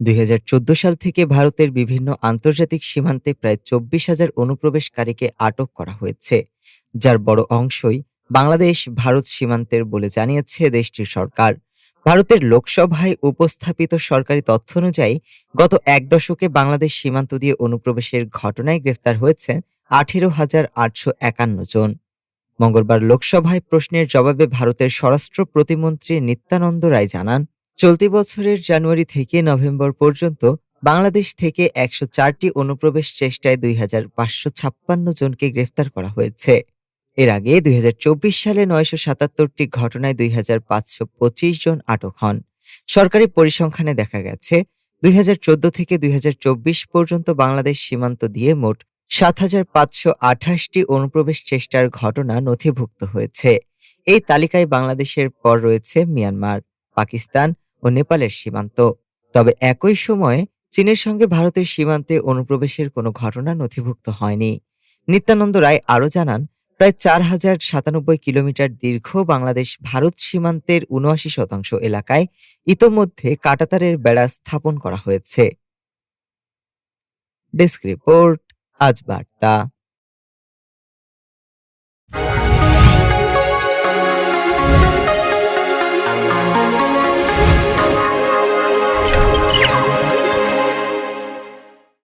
দুই হাজার চোদ্দ সাল থেকে ভারতের বিভিন্ন আন্তর্জাতিক সীমান্তে প্রায় চব্বিশ হাজার অনুপ্রবেশকারীকে আটক করা হয়েছে, যার বড় অংশই বাংলাদেশ ভারত সীমান্তের বলে জানিয়েছে দেশটির সরকার। ভারতের লোকসভায় উপস্থাপিত সরকারি তথ্য অনুযায়ী, গত এক দশকে বাংলাদেশ সীমান্ত দিয়ে অনুপ্রবেশের ঘটনায় গ্রেফতার হয়েছে আঠেরো হাজার আটশো একান্ন জন। মঙ্গলবার লোকসভায় প্রশ্নের জবাবে ভারতের স্বরাষ্ট্র প্রতিমন্ত্রী নিত্যানন্দ রায় জানান চলতি বছরের জানুয়ারি থেকে নভেম্বর পর্যন্ত বাংলাদেশ থেকে একশো চারটি অনুপ্রবেশ চেষ্টায় দুই হাজার পাঁচশো ছাপ্পান্ন জনকে গ্রেফতার করা হয়েছে। এর আগে দুই সালে নয়শো সাতাত্তরটি ঘটনায় দুই হাজার পাঁচশো পঁচিশ জন আটক হন। সরকারি পরিসংখ্যানে দেখা গেছে, দুই হাজার চোদ্দ থেকে দুই হাজার চব্বিশ পর্যন্ত বাংলাদেশ সীমান্ত দিয়ে মোট সাত হাজার পাঁচশো আঠাশটি অনুপ্রবেশ চেষ্টার ঘটনা নথিভুক্ত হয়েছে। এই তালিকায় বাংলাদেশের পর রয়েছে মিয়ানমার, পাকিস্তান ও নেপালের সীমান্ত। তবে একই সময়ে চীনের সঙ্গে ভারতের সীমান্তে অনুপ্রবেশের কোনো ঘটনা নথিভুক্ত হয়নি। নিত্যানন্দ রায় আরও জানান, প্রায় চার হাজার সাতানব্বই কিলোমিটার দীর্ঘ বাংলাদেশ ভারত সীমান্তের উনআশি শতাংশ এলাকায় ইতোমধ্যে কাটাতারের বেড়া স্থাপন করা হয়েছে। ডেস্ক রিপোর্ট, আজ বার্তা।